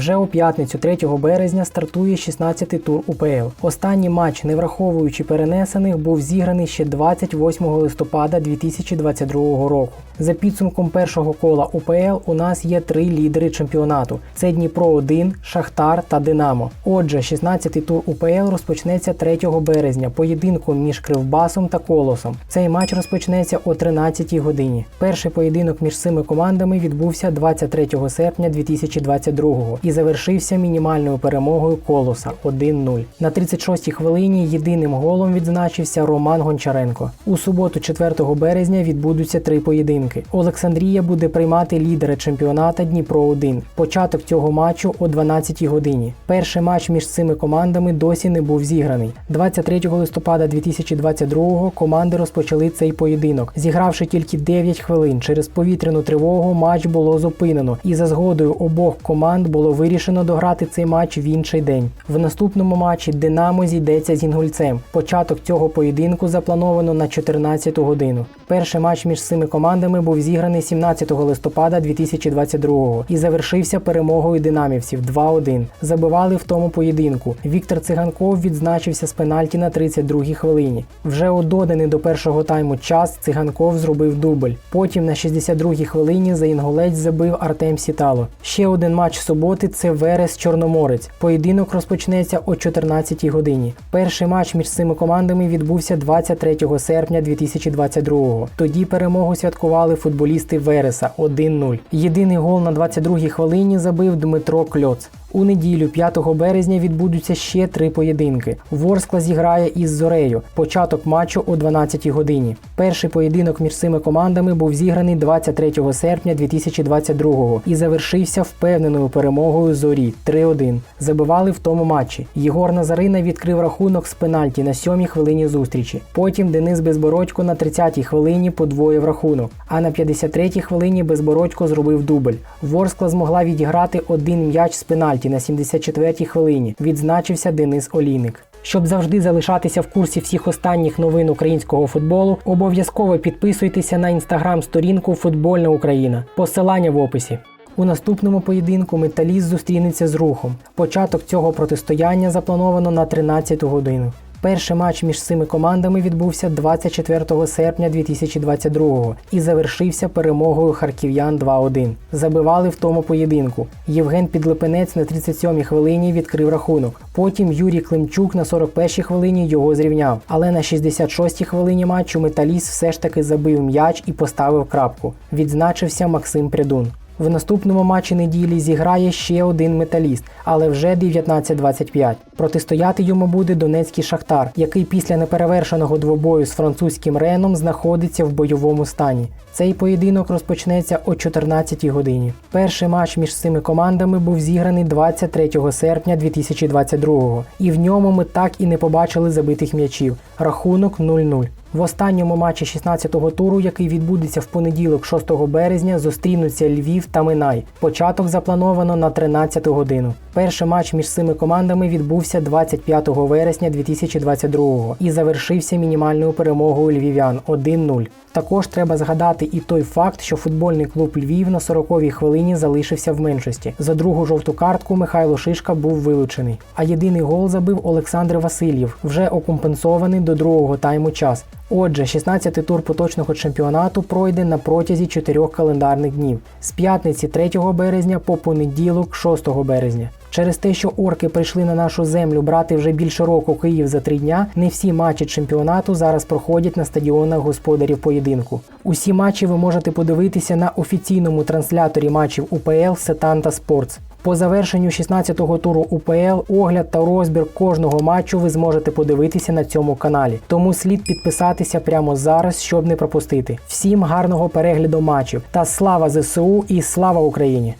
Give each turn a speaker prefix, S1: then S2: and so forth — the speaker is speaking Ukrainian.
S1: Вже у п'ятницю 3 березня стартує 16-й тур УПЛ. Останній матч, не враховуючи перенесених, був зіграний ще 28 листопада 2022 року. За підсумком першого кола УПЛ у нас є три лідери чемпіонату: це Дніпро 1, Шахтар та Динамо. Отже, 16-й тур УПЛ розпочнеться 3 березня поєдинком між Кривбасом та Колосом. Цей матч розпочнеться о 13-й годині. Перший поєдинок між цими командами відбувся 23 серпня 2022 і завершився мінімальною перемогою Колоса 1-0. На 36-й хвилині єдиним голом відзначився Роман Гончаренко. У суботу, 4 березня, відбудуться три поєдинки. Олександрія буде приймати лідера чемпіоната Дніпро 1. Початок цього матчу о 12-й годині. Перший матч між цими командами досі не був зіграний. 23 листопада 2022 команди розпочали цей поєдинок, зігравши тільки 9 хвилин. Через повітряну тривогу матч було зупинено, і за згодою обох команд було вирішено дограти цей матч в інший день. В наступному матчі Динамо зійдеться з Інгульцем. Початок цього поєдинку заплановано на 14 годину. Перший матч між цими командами був зіграний 17 листопада 2022 і завершився перемогою динамівців 2-1. Забивали в тому поєдинку. Віктор Циганков відзначився з пенальті на 32-й хвилині. Вже у доданий до першого тайму час Циганков зробив дубль. Потім на 62-й хвилині за інгулець забив Артем Сітало. Ще один матч суботи це Верес Чорноморець. Поєдинок розпочнеться о 14-й годині. Перший матч між цими командами відбувся 23 серпня 2022 Тоді перемогу святкували футболісти Вереса 1-0. Єдиний гол на 22-й хвилині забив Дмитро Кльоц. У неділю, 5 березня, відбудуться ще три поєдинки. Ворскла зіграє із Зорею. Початок матчу о 12-й годині. Перший поєдинок між цими командами був зіграний 23 серпня 2022-го і завершився впевненою перемогою Зорі 3-1. Забивали в тому матчі. Єгор Назарина відкрив рахунок з пенальті на 7-й хвилині зустрічі. Потім Денис Безбородько на 30-й хвилині подвоїв рахунок. А на 53-й хвилині Безбородько зробив дубль. Ворскла змогла відіграти один м'яч з пенальті на 74-й хвилині. Відзначився Денис Олійник. Щоб завжди залишатися в курсі всіх останніх новин українського футболу, обов'язково підписуйтеся на інстаграм-сторінку Футбольна Україна. Посилання в описі. У наступному поєдинку металіст зустрінеться з рухом. Початок цього протистояння заплановано на 13 годину. Перший матч між цими командами відбувся 24 серпня 2022 і завершився перемогою харків'ян 2-1. Забивали в тому поєдинку. Євген Підлепенець на 37-й хвилині відкрив рахунок. Потім Юрій Климчук на 41-й хвилині його зрівняв. Але на 66-й хвилині матчу металіст все ж таки забив м'яч і поставив крапку. Відзначився Максим Прядун. В наступному матчі неділі зіграє ще один металіст, але вже 19-25. Протистояти йому буде Донецький Шахтар, який після неперевершеного двобою з французьким Реном знаходиться в бойовому стані. Цей поєдинок розпочнеться о 14-й годині. Перший матч між цими командами був зіграний 23 серпня 2022-го, і в ньому ми так і не побачили забитих м'ячів. Рахунок 0-0. В останньому матчі 16-го туру, який відбудеться в понеділок, 6 березня, зустрінуться Львів та Минай. Початок заплановано на 13 годину. Перший матч між цими командами відбувся 25 вересня 2022 і завершився мінімальною перемогою львів'ян 1-0. Також треба згадати і той факт, що футбольний клуб Львів на 40-й хвилині залишився в меншості. За другу жовту картку Михайло Шишка був вилучений. А єдиний гол забив Олександр Васильєв, вже окомпенсований до другого тайму час. Отже, 16-й тур поточного чемпіонату пройде на протязі 4 календарних днів з п'ятниці 3 березня по понеділок 6 березня. Через те, що орки прийшли на нашу землю брати вже більше року Київ за три дня, не всі матчі чемпіонату зараз проходять на стадіонах господарів поєдинку. Усі матчі ви можете подивитися на офіційному трансляторі матчів УПЛ Сетанта Спортс. По завершенню 16-го туру УПЛ огляд та розбір кожного матчу ви зможете подивитися на цьому каналі. Тому слід підписатися прямо зараз, щоб не пропустити. Всім гарного перегляду матчів та слава ЗСУ і слава Україні!